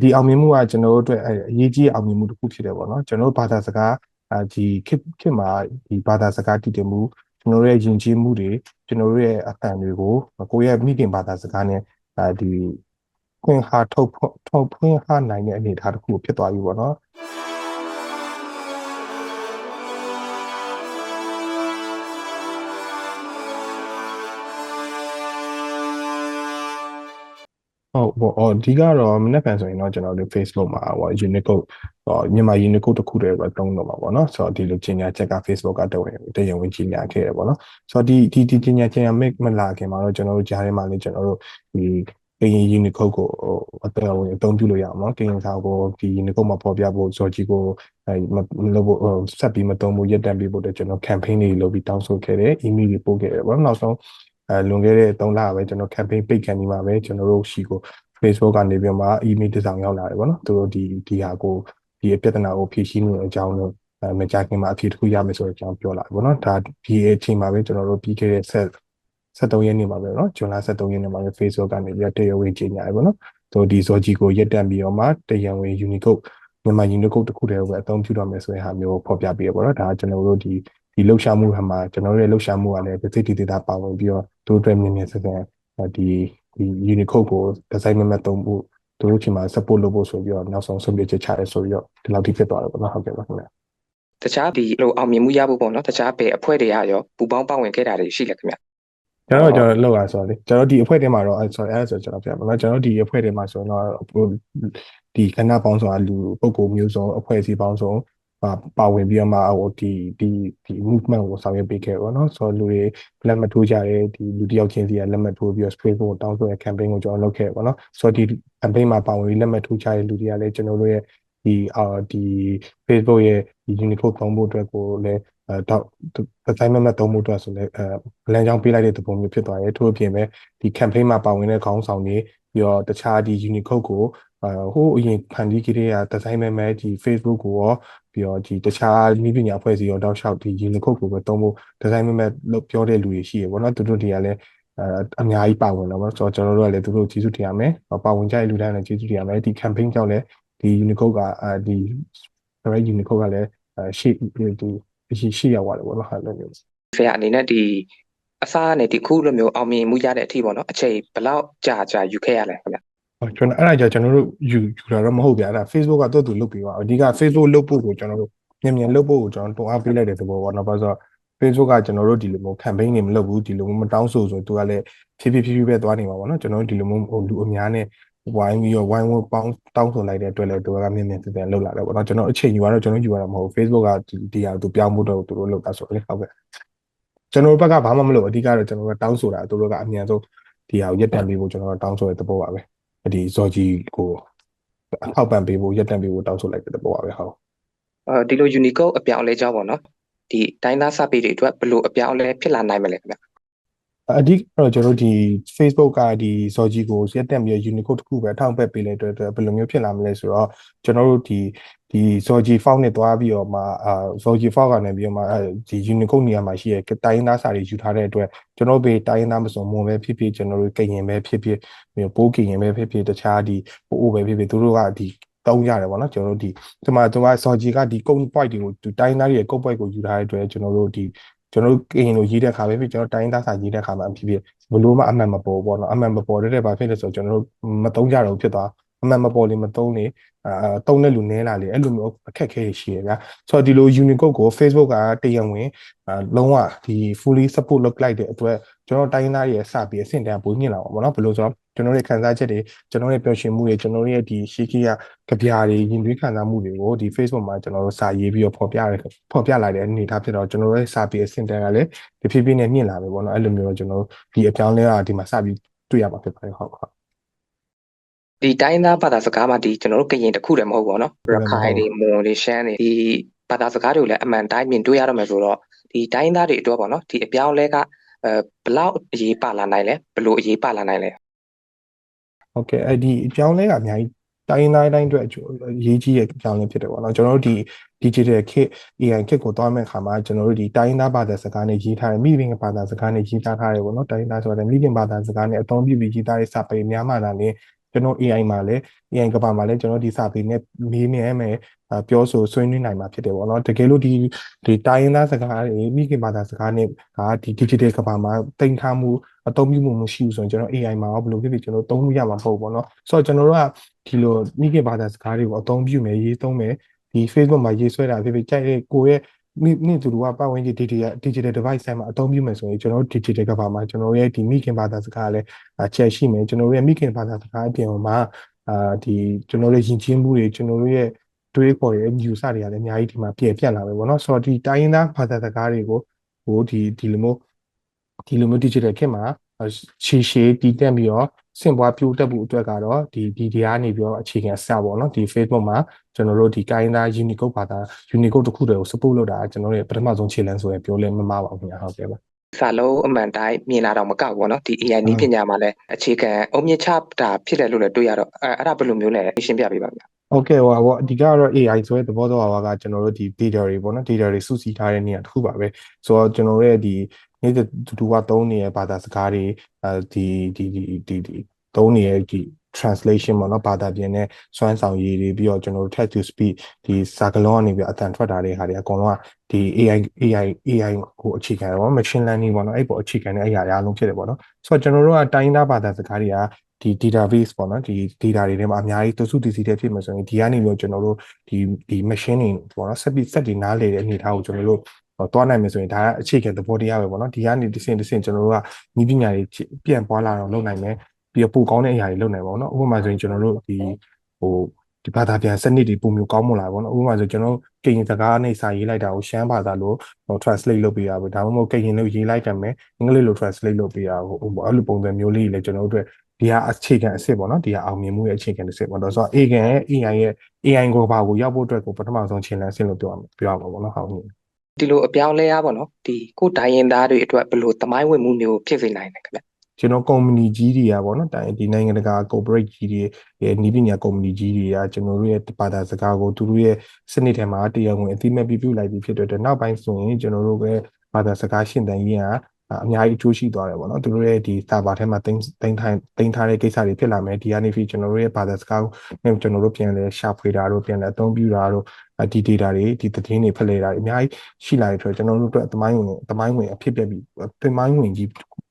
ဒီအောင်မြင်မှုကကျွန်တော်တို့အတွက်အရေးကြီးအောင်မြင်မှုတစ်ခုဖြစ်တယ်ပေါ့နော်ကျွန်တော်တို့ဘာသာစကားဒီခေတ်ခေတ်မှာဒီဘာသာစကားတည်တည်မှုကျွန်တော်တို့ရဲ့ယဉ်ကျေးမှုတွေကျွန်တော်တို့ရဲ့အသံတွေကိုကိုယ့်ရဲ့မိခင်ဘာသာစကားနဲ့အဲဒီခွင့်ဟာထုတ်ထုတ်ဖွင့်ဟာနိုင်တဲ့အနေအထားတစ်ခုဖြစ်သွားပြီပေါ့နော် ဟုတ်ပေါ့အော်ဒီကတော့မနေ့ကဆိုရင်တော့ကျွန်တော်တို့ Facebook မှာဟို Unicode ဟောမြန်မာ Unicode တစ်ခုတည်းပဲတုံးတော့မှာပေါ့နော်ဆိုတော့ဒီလိုကြီးညာချက်က Facebook ကတဝင်တရင်ဝင်ကြီးညာခဲ့တယ်ပေါ့နော်ဆိုတော့ဒီဒီဒီကြီးညာချက်ရမမလာခင်မှာတော့ကျွန်တော်တို့ကြားထဲမှာလည်းကျွန်တော်တို့ဒီကရင် Unicode ကိုအတဝင်အသုံးပြုလို့ရအောင်နော်ကရင်စာကိုဒီ Unicode မှာပေါ်ပြဖို့ဇော်ကြီးကိုအဲမလုပ်ဖို့ဆက်ပြီးမသုံးဖို့ရက်တန့်ပြီးဖို့ကျွန်တော် campaign တွေလုပ်ပြီးတောင်းဆိုခဲ့တယ် email တွေပို့ခဲ့တယ်ပေါ့နော်နောက်ဆုံး အဲလွန်ခဲ့တဲ့3လပဲကျွန်တော် campaign page ကန်ဒီမှာပဲကျွန်တော်တို့ရှိကို Facebook ကနေပြီးမှ email တစ်စောင်ရောက်လာတယ်ပေါ့နော်သူတို့ဒီဒီဟာကိုဒီပြဿနာကိုဖြေရှင်းနေတဲ့အကြောင်းလို့အဲမကြခင်မှာအဖြေတစ်ခုရမယ်ဆိုတဲ့အကြောင်းပြောလာတယ်ပေါ့နော်ဒါဒီအချိန်မှာပဲကျွန်တော်တို့ပြီးခဲ့တဲ့ဆက်73ရက်နေ့မှာပဲเนาะဇွန်လ73ရက်နေ့မှာပဲ Facebook ကနေပြီးတရားဝင်ကြေညာတယ်ပေါ့နော်သူဒီ Zoji ကိုရက်တက်ပြီးတော့မှတရားဝင် Unicode မြန်မာ Unicode တခုတည်းပဲအသုံးပြုတော့မယ်ဆိုတဲ့ဟာမျိုးဖော်ပြပေးရပေါ့နော်ဒါကကျွန်တော်တို့ဒီဒီလှုပ်ရှားမှုမှာကျွန်တော်တို့ရဲ့လှုပ်ရှားမှုကလည်းတစ်စိတ်တစ်ဒေတာပါဝင်ပြီးတော့ တို့အတွက်မြင်မြင်ဆက်ဆက်ဒီဒီ Unicode ကို design မမတ်သုံးဖို့တို့တို့ချိန်မှာ support လုပ်ဖို့ဆိုပြီးတော့နောက်ဆုံးဆုံးဖြတ်ချက်ချရဲဆိုပြီးတော့ဒီလောက်ထိဖြစ်သွားတယ်ပေါ့နော်ဟုတ်ကဲ့ပါခင်ဗျာတခြားဒီလိုအောင်မြင်မှုရဖို့ပေါ့နော်တခြားပဲအဖွဲ့တွေကရောပူပေါင်းပါဝင်ခဲ့တာတွေရှိလဲခင်ဗျာကျွန်တော်ကျွန်တော်လောက်ရဆိုတော့လေကျွန်တော်ဒီအဖွဲ့ထဲမှာတော့အဲ sorry အဲဆိုကျွန်တော်ပြပါမယ်ကျွန်တော်ဒီအဖွဲ့ထဲမှာဆိုတော့ဒီခဏပေါင်းဆိုတာလူပုံကိုမျိုးစုံအဖွဲ့အစည်းပေါင်းစုံ ပါဝင်ပြီးတော့မှဟိုဒီဒီဒီ movement ကိုဆောင်ရွက်ပေးခဲ့ပေါ့နော်ဆိုတော့လူတွေလက်မှတ်ထိုးကြတယ်ဒီလူတယောက်ချင်းစီကလက်မှတ်ထိုးပြီးတော့ spray ကိုတောင်းဆိုတဲ့ campaign ကိုကျွန်တော်လုပ်ခဲ့ပေါ့နော်ဆိုတော့ဒီ campaign မှာပါဝင်ပြီးလက်မှတ်ထိုးကြတဲ့လူတွေကလည်းကျွန်တော်တို့ရဲ့ဒီအာဒီ Facebook ရဲ့ဒီ Unicode သုံးဖို့အတွက်ကိုလည်းအဲတော့ assignment မဲ့သုံးဖို့အတွက်ဆိုလည်းအဲလမ်းကြောင်းပေးလိုက်တဲ့သဘောမျိုးဖြစ်သွားတယ်ထို့အပြင်ပဲဒီ campaign မှာပါဝင်တဲ့ခေါင်းဆောင်တွေပြီးတော့တခြားဒီ Unicode ကို ဟိုအရင်ဖန်တီးကြတဲ့ဒီဇိုင်းမဲမဲဒီ Facebook ကိုရောပြီးတော့ဒီတခြားနည်းပညာအဖွဲ့အစည်းရောတောက်လျှောက်ဒီ Unicode ကိုပဲသုံးဖို့ဒီဇိုင်းမဲမဲလို့ပြောတဲ့လူတွေရှိရပေါ့နော်သူတို့တွေကလည်းအများကြီးပါဝင်တော့ပေါ့ဆိုတော့ကျွန်တော်တို့ကလည်းသူတို့ကျေးဇူးတင်ရမယ်ပါဝင်ကြတဲ့လူတိုင်းလည်းကျေးဇူးတင်ရမယ်ဒီ campaign ကြောင့်လည်းဒီ Unicode ကဒီ direct Unicode ကလည်းရှေ့ဒီရှိရှိရောက်သွားတယ်ပေါ့နော်ဟာလည်းမျိုးဖေအနေနဲ့ဒီအစားနဲ့ဒီခုလိုမျိုးအောင်မြင်မှုရတဲ့အထိပေါ့နော်အချိန်ဘယ်လောက်ကြာကြာယူခဲ့ရလဲခင်ဗျ ကျွန်တော်အဲ့ဒါကြကျွန်တော်တို့ယူယူတာတော့မဟုတ်ဗျာအဲ့ဒါ Facebook ကတော့သူလုပ်ပြီးပါအဓိက Facebook လုပ်ဖို့ကိုကျွန်တော်တို့မြန်မြန်လုပ်ဖို့ကိုကျွန်တော်တွန်းအားပေးလိုက်တဲ့သဘောပေါ့နော်ဘာလို့ဆိုတော့ Facebook ကကျွန်တော်တို့ဒီလိုမျိုး campaign တွေမလုပ်ဘူးဒီလိုမျိုးမတောင်းဆိုဆိုသူကလည်းဖြည်းဖြည်းဖြည်းဖြည်းပဲသွားနေမှာပေါ့နော်ကျွန်တော်တို့ဒီလိုမျိုးလူအများနဲ့ဝိုင်းပြီးတော့ဝိုင်းဝန်းပေါင်းတောင်းဆိုလိုက်တဲ့အတွက်လည်းသူကမြန်မြန်ပြန်ပြန်လုပ်လာတယ်ပေါ့နော်ကျွန်တော်အချိန်ယူရတော့ကျွန်တော်ယူရတာမဟုတ် Facebook ကဒီဒီဟာသူပြောင်းဖို့တော့သူတို့လုပ်တာဆိုတော့လေဟုတ်ကဲ့ကျွန်တော်ဘက်ကဘာမှမလုပ်အဓိကတော့ကျွန်တော်ကတောင်းဆိုတာသူတို့ကအမြန်ဆုံးဒီဟာကိုရက်တန်ပေးဖို့ကျွန်တော်တောင်းဆိုတဲ့သဘောပါပဲ ဒီဇော်ကြီးကိုအထောက်ပံ့ပေးဖို့ရက်တန့်ပေးဖို့တောင်းဆိုလိုက်တဲ့ပေါ်ပါပဲဟုတ်အဲဒီလို Unicode အပြောင်းအလဲကြောင်းပေါ့နော်ဒီတိုင်းသားစာပေတွေအတွက်ဘယ်လိုအပြောင်းအလဲဖြစ်လာနိုင်မလဲခင်ဗျအဓိကတော့ကျွန်တော်တို့ဒီ Facebook ကဒီဇော်ကြီးကိုရက်တက်ပြီး Unicode တခုပဲအထောက်ပံ့ပေးလိုက်တဲ့အတွက်ဘယ်လိုမျိုးဖြစ်လာမလဲဆိုတော့ကျွန်တော်တို့ဒီ ဒီ Zoji font နဲ့တွားပြီးတော့မှအာ Zoji font ကနေပြီးတော့မှဒီ Unicode နေရာမှာရှိတဲ့တိုင်းရင်းသားစာတွေယူထားတဲ့အတွက်ကျွန်တော်တို့တိုင်းရင်းသားမစုံမွန်ပဲဖြစ်ဖြစ်ကျွန်တော်တို့ကရင်ပဲဖြစ်ဖြစ်ပိုးကရင်ပဲဖြစ်ဖြစ်တခြားဒီပိုးအိုပဲဖြစ်ဖြစ်သူတို့ကဒီတောင်းရတယ်ပေါ့နော်ကျွန်တော်တို့ဒီဒီမှာဒီမှာ Zoji ကဒီ code point တွေကိုတိုင်းသားတွေရဲ့ code point ကိုယူထားတဲ့အတွက်ကျွန်တော်တို့ဒီကျွန်တော်တို့ကရင်လိုရေးတဲ့အခါပဲဖြစ်ကျွန်တော်တိုင်းသားစာရေးတဲ့အခါမှာဖြစ်ဖြစ်ဘလို့မှအမှန်မပေါ်ပေါ့နော်အမှန်မပေါ်တဲ့ဘာဖြစ်လဲဆိုတော့ကျွန်တော်တို့မတုံးကြတော့ဖြစ်သွား အမှန်မပေါ်လေမတုံးလေအာတုံးတဲ့လူနည်းလာလေအဲ့လိုမျိုးအခက်ခဲရှိရဗျာဆိုတော့ဒီလို Unicode ကို Facebook ကတရားဝင်လုံးဝဒီ fully support လုပ်လိုက်တဲ့အတွက်ကျွန်တော်တိုင်းသားရဲ့စပြီးအဆင့်တန်းပိုညှင့်လာပါဘောနော်ဘယ်လိုဆိုတော့ကျွန်တော်ရဲ့ခံစားချက်တွေကျွန်တော်ရဲ့ပျော်ရွှင်မှုတွေကျွန်တော်ရဲ့ဒီရှိခိယကြပြားတွေရင်သွေးခံစားမှုတွေကိုဒီ Facebook မှာကျွန်တော်တို့စာရေးပြီးတော့ဖော်ပြရဖော်ပြလိုက်တဲ့အနေအထားဖြစ်တော့ကျွန်တော်ရဲ့စာပြီးအဆင့်တန်းကလည်းဒီဖြည်းဖြည်းနဲ့မြင့်လာပြီပေါ့နော်အဲ့လိုမျိုးတော့ကျွန်တော်တို့ဒီအပြောင်းလဲကဒီမှာစပြီးတွေ့ရမှာဖြစ်ပါတယ်ဟုတ်ဟုတ် ဒီတိုင်းသားဘာသာစကားမှာဒီကျွန်တော်တို့ကရင်တခုတည်းမဟုတ်ဘူးเนาะရခိုင်တွေမွန်တွေရှမ်းတွေဒီဘာသာစကားတွေကိုလည်းအမှန်တိုင်းမြင်တွေ့ရတော့မယ်ဆိုတော့ဒီတိုင်းသားတွေအတွက်ပေါ့နော်ဒီအပြောင်းလဲကအဲဘလောက်အရေးပါလာနိုင်လဲဘလို့အရေးပါလာနိုင်လဲဟုတ်ကဲ့အဲ့ဒီအပြောင်းလဲကအများကြီးတိုင်းတိုင်းတိုင်းအတွက်အရေးကြီးတဲ့အကြောင်းလေးဖြစ်တယ်ပေါ့နော်ကျွန်တော်တို့ဒီ digital kit AI kit ကိုတွားမဲ့ခါမှာကျွန်တော်တို့ဒီတိုင်းသားဘာသာစကားနဲ့ရေးထားတယ်မိခင်ဘာသာစကားနဲ့ရေးထားထားတယ်ပေါ့နော်တိုင်းသားဆိုတဲ့မိခင်ဘာသာစကားနဲ့အသုံးပြုပြီးရေးထားတဲ့စာပေများမှသာလေ ကျွန်တော် AI မှာလည်း AI ကဘာမှာလည်းကျွန်တော်ဒီစာပေနဲ့မေးမြန်းမယ်ပြောဆိုဆွေးနွေးနိုင်မှာဖြစ်တယ်ပေါ့နော်တကယ်လို့ဒီဒီတိုင်းရင်းသားစကားတွေမိခင်ဘာသာစကားနဲ့ဒါဒီ digital ကဘာမှာတင်ထားမှုအသုံးပြုမှုမရှိဘူးဆိုရင်ကျွန်တော် AI မှာဘယ်လိုဖြစ်ဖြစ်ကျွန်တော်သုံးလို့ရမှာမဟုတ်ဘူးပေါ့နော်ဆိုတော့ကျွန်တော်တို့ကဒီလိုမိခင်ဘာသာစကားတွေကိုအသုံးပြုမယ်ရေးသုံးမယ်ဒီ Facebook မှာရေးဆွဲတာဖြစ်ဖြစ်ကြိုက်တဲ့ကိုယ့်ရဲ့ မိမိသူတို့ကပတ်ဝန်းကျင် digital digital device ဆိုင်မှာအသုံးပြုမယ်ဆိုရင်ကျွန်တော်တို့ digital ကဘာမှာကျွန်တော်ရဲ့ဒီမိခင်ဘာသာစကားလည်းချက်ရှိမယ်ကျွန်တော်တို့ရဲ့မိခင်ဘာသာစကားအပြင်မှာအာဒီကျွန်တော်တို့ယဉ်ကျေးမှုတွေကျွန်တော်တို့ရဲ့တွေးခေါ်ရဲ့ news တွေကလည်းအများကြီးဒီမှာပြည့်ပြတ်လာပဲပေါ့နော်ဆိုတော့ဒီတိုင်းရင်းသားဘာသာစကားတွေကိုဟိုဒီဒီလိုမျိုးဒီလိုမျိုး digital ခေတ်မှာ ရှေရှေတည်တက်ပြီးတော့စင်ပွားပြိုးတက်ဖို့အတွက်ကတော့ဒီဒီဒီကနေပြီးတော့အခြေခံစပေါ့နော်ဒီ Facebook မှာကျွန်တော်တို့ဒီကိုင်းသား Unicode ဘာသာ Unicode တခုတည်းကို support လုပ်တာကျွန်တော်တို့ရဲ့ပထမဆုံးခြေလှမ်းဆိုရယ်ပြောလဲမမှားပါဘူးခင်ဗျာဟုတ်ကဲ့ပါစာလုံးအမှန်တိုင်းမြင်လာတော့မကောက်ဘူးเนาะဒီ AI နည်းပညာမှာလည်းအခြေခံအုံမြင့်ချတာဖြစ်တယ်လို့လည်းတွေ့ရတော့အဲအဲ့ဒါဘယ်လိုမျိုးလဲရှင်းပြပေးပါဗျာဟုတ်ကဲ့ဟိုပေါ့အဓိကတော့ AI ဆိုတဲ့သဘောတော့ကကျွန်တော်တို့ဒီ data တွေပေါ့နော် data တွေစုစည်းထားတဲ့နေရာတစ်ခုပါပဲဆိုတော့ကျွန်တော်တို့ရဲ့ဒီ နေ့တူကသုံးနေတဲ့ဘာသာစကားတွေအဲဒီဒီဒီဒီဒီသုံးနေတဲ့ဒီ translation ပေါ့နော်ဘာသာပြန်နဲ့စွမ်းဆောင်ရည်တွေပြီးတော့ကျွန်တော်တို့ text to speech ဒီစာကလုံးကနေပြီးအတန်ထွက်တာတွေဟာတွေအကုန်လုံးကဒီ AI AI AI ကိုအခြေခံတော့ machine learning ပေါ့နော်အဲ့ပေါ်အခြေခံတဲ့အရာအလုံးဖြစ်တယ်ပေါ့နော်ဆိုတော့ကျွန်တော်တို့ကတိုင်းသားဘာသာစကားတွေကဒီ database ပေါ့နော်ဒီ data တွေထဲမှာအများကြီးသစုတည်စီတဲ့ဖြစ်မှာဆိုရင်ဒီကနေပြီးကျွန်တော်တို့ဒီဒီ machine တွေပေါ့နော် set စက်တွေနားလေတဲ့အနေအထားကိုကျွန်တော်တို့ သွားနိုင်မယ်ဆိုရင်ဒါကအခြေခံသဘောတရားပဲပေါ့နော်ဒီကနေတစ်ဆင့်တစ်ဆင့်ကျွန်တော်တို့ကဤပညာတွေပြန်ပွားလာတော့လုပ်နိုင်မယ်ပြီးတော့ပိုကောင်းတဲ့အရာတွေလုပ်နိုင်ပါတော့နော်ဥပမာဆိုရင်ကျွန်တော်တို့ဒီဟိုဒီဘာသာပြန်စနစ်တွေပုံမျိုးကောင်းမလာဘူးနော်ဥပမာဆိုကျွန်တော်ကရင်စကားနဲ့စာရေးလိုက်တာကိုရှမ်းဘာသာလို့ဟို translate လုပ်ပေးရပါဒါမှမဟုတ်ကရင်လို့ရေးလိုက်တယ်မယ်အင်္ဂလိပ်လို့ translate လုပ်ပေးရဟိုအဲ့လိုပုံစံမျိုးလေးလည်းကျွန်တော်တို့အတွက်ဒီဟာအခြေခံအစ်စ်ပေါ့နော်ဒီဟာအောင်မြင်မှုရဲ့အခြေခံအစ်စ်ပေါ့တော့ဆိုတော့ AI ရဲ့ AI ရဲ့ AI ကိုဘာကိုရောက်ဖို့အတွက်ကိုပထမဆုံးခြေလှမ်းအစ်စ်လို့ပြောရမှာပြောရမှာပေါ့နော်ဟုတ်ဟုတ် ဒီလိုအပြောင်းလဲရပါတော့ဒီကိုယ်တိုင်းရင်းသားတွေအတွက်ဘယ်လိုသမိုင်းဝင်မှုမျိုးဖြစ်စေနိုင်လဲခင်ဗျကျွန်တော်ကုမ္ပဏီကြီးတွေကပေါ့နော်တိုင်ဒီနိုင်ငံတကာ corporate ကြီးတွေရဲ့နီးပညာကုမ္ပဏီကြီးတွေကကျွန်တော်တို့ရဲ့ဘာသာစကားကိုသူတို့ရဲ့စနစ်ထဲမှာတရားဝင်အသိမဲ့ပြပြလိုက်ပြီးဖြစ်တဲ့အတွက်နောက်ပိုင်းဆိုရင်ကျွန်တော်တို့ရဲ့ဘာသာစကားရှင်းတန်ရေးက အများကြီးအကျိုးရှိသွားတယ်ပေါ့နော်သူတို့ရဲ့ဒီ server ထဲမှာတင်တင်ထိုင်တင်ထားတဲ့ကိစ္စတွေဖြစ်လာမယ်ဒီကနေပြီးကျွန်တော်တို့ရဲ့ဘာသာစကားနဲ့ကျွန်တော်တို့ပြန်လဲရှာဖွေတာတို့ပြန်လဲအသုံးပြုတာတို့ဒီ data တွေဒီသတင်းတွေဖလှယ်တာတွေအများကြီးရှိလာတဲ့အတွက်ကျွန်တော်တို့အတွက်သမိုင်းဝင်သမိုင်းဝင်အဖြစ်ပြပြီးသမိုင်းဝင်ကြီး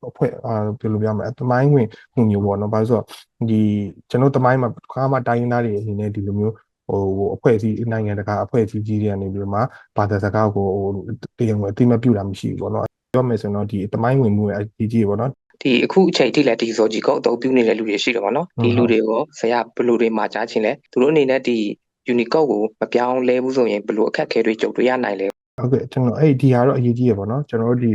အဖွဲ့အာဘယ်လိုပြောမလဲသမိုင်းဝင်မှုမျိုးပေါ့နော်ဘာလို့ဆိုတော့ဒီကျွန်တော်သမိုင်းမှာခါမှတိုင်းရင်းသားတွေအနေနဲ့ဒီလိုမျိုးဟိုအဖွဲ့အစည်းနိုင်ငံတကာအဖွဲ့အစည်းကြီးတွေကနေပြီးတော့မှဘာသာစကားကိုဟိုတရားဝင်အသိမပြုတာမရှိဘူးပေါ့နော် ပြောမယ်ဆိုရင်တော့ဒီသမိုင်းဝင်မှုရဲ့အကြီးကြီးပေါ့နော်ဒီအခုအချိန်ထိလည်းဒီစောကြီးကအသုံးပြုနေတဲ့လူတွေရှိတယ်ပေါ့နော်ဒီလူတွေကိုဆရာဘယ်လိုတွေမှာကြားချင်းလဲသူတို့အနေနဲ့ဒီ Unicode ကိုမပြောင်းလဲဘူးဆိုရင်ဘယ်လိုအခက်အခဲတွေကြုံတွေ့ရနိုင်လဲဟုတ်ကဲ့ကျွန်တော်အဲ့ဒီဟာတော့အရေးကြီးရပေါ့နော်ကျွန်တော်တို့ဒီ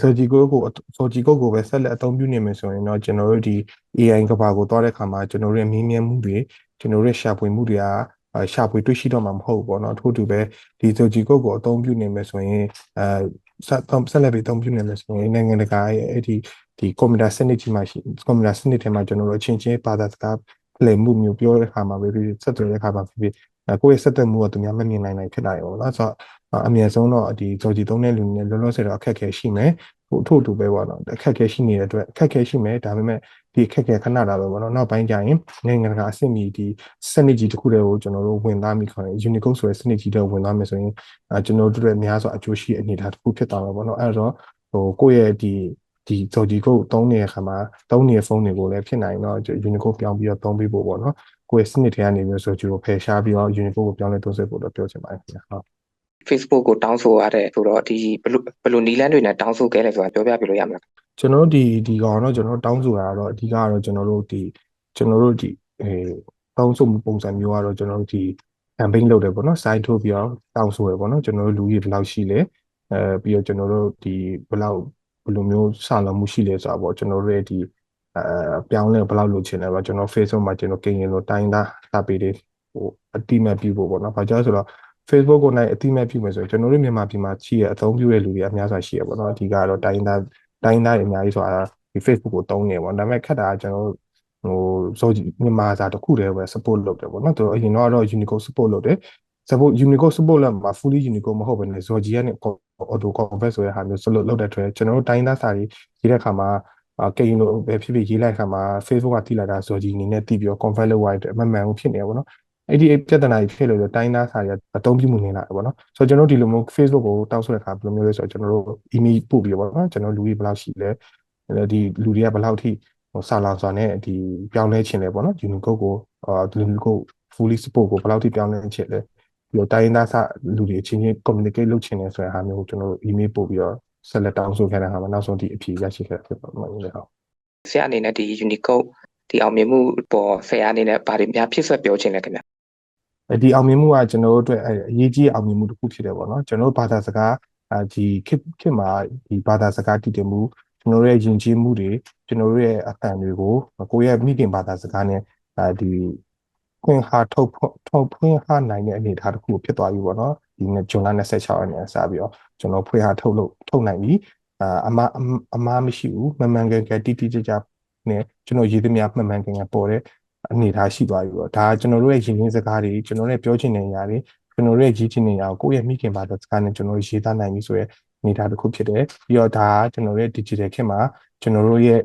ဆိုဂျီကိုကိုဆိုဂျီကိုကိုပဲဆက်လက်အသုံးပြုနေမယ်ဆိုရင်တော့ကျွန်တော်တို့ဒီ AI ကဘာကိုတွားတဲ့ခါမှာကျွန်တော်တို့ရဲ့မင်းမြတ်မှုတွေကျွန်တော်တို့ရဲ့ရှာဖွေမှုတွေကရှာဖွေတွေ့ရှိတော့မှာမဟုတ်ဘူးပေါ့နော်ထို့တူပဲဒီဆိုဂျီကိုကိုအသုံးပြုနေမယ်ဆိုရင်အဲ ဆက်ဆက်လက်ပြီးအသုံးပြုနေမယ်ဆိုရင်နိုင်ငံတကာရဲ့အဲ့ဒီဒီကွန်ပျူတာစနစ်ကြီးမှာရှိကွန်ပျူတာစနစ်ထဲမှာကျွန်တော်တို့အချင်းချင်းဘာသာစကားလေမှုမျိုးပြောတဲ့ခါမှာပဲဖြစ်ဆက်သွယ်တဲ့ခါမှာဖြစ်ဖြစ်ကိုယ့်ရဲ့ဆက်သွယ်မှုကသူများမမြင်နိုင်နိုင်ဖြစ်လာရောပေါ့နော်ဆိုတော့အမြဲဆုံးတော့ဒီဂျော်ဂျီသုံးတဲ့လူတွေလောလောဆယ်တော့အခက်အခဲရှိမယ်ဟိုထို့တူပဲပေါ့နော်အခက်အခဲရှိနေတဲ့အတွက်အခက်အခဲရှိမယ်ဒါပေမဲ့ဒီအခက်အခဲခဏတာပဲပေါ့နော်နောက်ပိုင်းကျရင်နိုင်ငံတကာအဆင့်မီဒီစနစ်ကြီးတစ်ခုတည်းကိုကျွန်တော်တို့ဝင်သားမိခေါ်တယ် Unicode ဆိုတဲ့စနစ်ကြီးတွေဝင်သားမယ်ဆိုရင်အဲကျွန်တော်တို့တွေများစွာအကျိုးရှိအနေအထားတစ်ခုဖြစ်သွားမှာပေါ့နော်အဲ့တော့ဟိုကိုယ့်ရဲ့ဒီဒီ Zoji Code သုံးနေတဲ့ခါမှာသုံးနေတဲ့ဖုန်းတွေကိုလည်းဖြစ်နိုင်တော့ Unicode ပြောင်းပြီးတော့သုံးပေးဖို့ပေါ့နော်ကိုယ့်ရဲ့စနစ်ထဲကနေပြီး Zoji ကိုဖယ်ရှားပြီးတော့ Unicode ကိုပြောင်းလဲသုံးစွဲဖို့တော့ပြောချင်ပါတယ်ခင်ဗျာဟုတ် Facebook ကိုတောင်းဆိုရတဲ့ဆိုတော့ဒီဘယ်လိုဘယ်လိုနီလန်းတွေနဲ့တောင်းဆိုခဲ့လဲဆိုတာပြောပြပြလို့ရမလား ကျွန်တော်တို့ဒီဒီကောင်တော့ကျွန်တော်တောင်းဆိုတာတော့အဓိကကတော့ကျွန်တော်တို့ဒီကျွန်တော်တို့ဒီအဲတောင်းဆိုမှုပုံစံမျိုးကတော့ကျွန်တော်တို့ဒီ campaign လုပ်တယ်ပေါ့နော် site ထုတ်ပြီးတော့တောင်းဆိုရပေါ့နော်ကျွန်တော်တို့လူကြီးဘယ်လောက်ရှိလဲအဲပြီးတော့ကျွန်တော်တို့ဒီဘယ်လောက်ဘယ်လိုမျိုးစလာမှုရှိလဲဆိုတာပေါ့ကျွန်တော်တို့ရဲ့ဒီအဲပြောင်းလဲဘယ်လောက်လိုချင်လဲပေါ့ကျွန်တော် Facebook မှာကျွန်တော်ကင်ရင်လို့တိုင်းသားစာပေတွေဟိုအတိမတ်ပြုဖို့ပေါ့နော်ဘာကြောင့်ဆိုတော့ Facebook ကိုနိုင်အတိမတ်ပြုမယ်ဆိုရင်ကျွန်တော်တို့မြန်မာပြည်မှာရှိရအသုံးပြုတဲ့လူတွေအများစွာရှိရပေါ့နော်အဓိကတော့တိုင်းသား တိုင်းသားတွေအများကြီးဆိုတာဒီ Facebook ကိုသုံးနေပေါ့ဒါပေမဲ့ခက်တာကကျွန်တော်ဟိုဆိုမြန်မာစာတစ်ခုတည်းပဲ support လုပ်တယ်ပေါ့နော်သူတို့အရင်တော့ Unicode support လုပ်တယ် support Unicode support လုပ်မှာ fully Unicode မဟုတ်ဘဲနဲ့ Zoji ကနေ auto convert ဆိုတဲ့ဟာမျိုး support လုပ်တဲ့အတွက်ကျွန်တော်တို့တိုင်းသားစာတွေရေးတဲ့အခါမှာအာကိန်းလို့ပဲဖြစ်ဖြစ်ရေးလိုက်ခါမှာ Facebook ကတိလိုက်တာဇော်ကြီးအနေနဲ့တီးပြီးတော့ confirm လုပ်သွားတဲ့အတွက်အမှန်မှန်ကိုဖြစ်နေရပါတော့ အဲ့ဒီပြဿနာကြီးဖြစ်လို့တိုင်းသားစာတွေအသုံးပြုမှုနေလာတယ်ပေါ့နော်ဆိုတော့ကျွန်တော်ဒီလိုမျိုး Facebook ကိုတောက်ဆိုတဲ့ခါဘယ်လိုမျိုးလဲဆိုတော့ကျွန်တော်တို့ email ပို့ပြီးပေါ့နော်ကျွန်တော်လူကြီးဘယ်လောက်ရှိလဲဒီလူတွေကဘယ်လောက်ထိဟိုစာလောင်စွာနဲ့ဒီပြောင်းလဲခြင်းလဲပေါ့နော် Unicode ကိုအာ Unicode fully support ကိုဘယ်လောက်ထိပြောင်းလဲခြင်းလဲပြီးတော့တိုင်းသားစာလူတွေအချင်းချင်း communicate လုပ်ခြင်းလဲဆိုတဲ့ဟာမျိုးကိုကျွန်တော်တို့ email ပို့ပြီးတော့ဆက်လက်တောင်းဆိုခဲ့တဲ့ဟာမှာနောက်ဆုံးဒီအဖြေရရှိခဲ့ဖြစ်ပါမယ်ဟုတ်ဆရာအနေနဲ့ဒီ Unicode ဒီအောင်မြင်မှုပေါ်ဆရာအနေနဲ့ဗာတွေများဖြစ်ဆက်ပြောခြင်းလဲခင်ဗျ ဒီအောင်မြင်မှုကကျွန်တော်တို့အတွက်အရေးကြီးအောင်မြင်မှုတစ်ခုဖြစ်တယ်ပေါ့နော်ကျွန်တော်တို့ဘာသာစကားဒီခေတ်ခေတ်မှာဒီဘာသာစကားတည်တည်မှုကျွန်တော်တို့ရဲ့ယဉ်ကျေးမှုတွေကျွန်တော်တို့ရဲ့အဖန်တွေကိုကိုယ့်ရဲ့မိခင်ဘာသာစကားနဲ့ဒီခွင့်ဟာထုတ်ထုတ်ဖွင့်ဟာနိုင်တဲ့အနေအထားတစ်ခုဖြစ်သွားပြီပေါ့နော်ဒီနေ့ဇွန်လ26ရက်နေ့စပြီးတော့ကျွန်တော်ဖွင့်ဟာထုတ်လို့ထုတ်နိုင်ပြီအမအမမရှိဘူးမမှန်ကန်ကန်တိတိကျကျနဲ့ကျွန်တော်ရည်သမျှမှန်မှန်ကန်ကန်ပေါ်တဲ့ အနေထားရှိသွားပြီပေါ့ဒါကျွန်တော်တို့ရဲ့ရင်းရင်းစကားတွေကျွန်တော်တို့ပြောချင်တဲ့အရာတွေကျွန်တော်တို့ရဲ့ရည်ချင်တဲ့အရာကိုကိုယ့်ရဲ့မိခင်ဘာသာစကားနဲ့ကျွန်တော်ရေးသားနိုင်ပြီဆိုရဲအနေထားတစ်ခုဖြစ်တယ်ပြီးတော့ဒါကျွန်တော်တို့ရဲ့ digital ခေတ်မှာကျွန်တော်တို့ရဲ့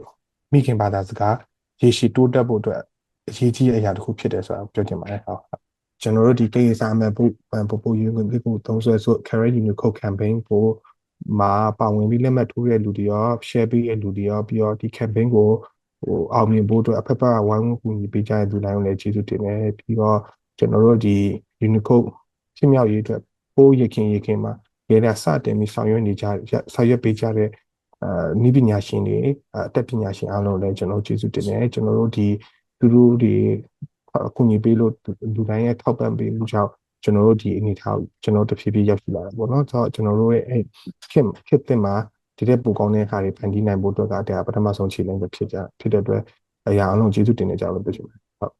မိခင်ဘာသာစကားရေရှည်တိုးတက်ဖို့အတွက်အရေးကြီးတဲ့အရာတစ်ခုဖြစ်တယ်ဆိုတာပြောချင်ပါတယ်ဟုတ်ကျွန်တော်တို့ဒီကိစ္စအမှန်ပို့ပို့ပို့ယူဝင်ကိုသုံးဆွဲဆို Carrot Unicode campaign ကိုမှာပါဝင်ပြီးလက်မှတ်ထိုးတဲ့လူတွေရော share ပေးတဲ့လူတွေရောပြီးတော့ဒီ campaign ကို ဟိုအောင်မြင်ဖို့အတွက်အဖက်ဖက်ကဝိုင်းဝန်းကူညီပေးကြတဲ့လူတိုင်းကိုလည်းကျေးဇူးတင်တယ်ပြီးတော့ကျွန်တော်တို့ဒီ Unicode ဖြစ်မြောက်ရေးအတွက်ပိုးရခင်ရခင်မှာရေရစတင်ပြီးဆောင်ရွက်နေကြဆောင်ရွက်ပေးကြတဲ့အာနိပညာရှင်တွေအတက်ပညာရှင်အားလုံးလည်းကျွန်တော်ကျေးဇူးတင်တယ်ကျွန်တော်တို့ဒီသူတို့တွေအကူအညီပေးလို့လူတိုင်းရဲ့ထောက်ပံ့ပေးမှုကြောင့်ကျွန်တော်တို့ဒီအနေထားကျွန်တော်တဖြည်းဖြည်းရောက်ရှိလာတာပေါ့နော်ဆိုတော့ကျွန်တော်တို့ရဲ့အဲ့ခင်ခင်တင်မှာ ဒီတဲ့ပိုကောင်းတဲ့အခါတွေဖန်တီးနိုင်ဖို့အတွက်ကတရားပထမဆုံးခြေလှမ်းပဲဖြစ်ကြဖြစ်တဲ့အတွက်အရာအလုံးကျေးဇူးတင်နေကြလို့ပြောချင်ပါတယ်ဟုတ်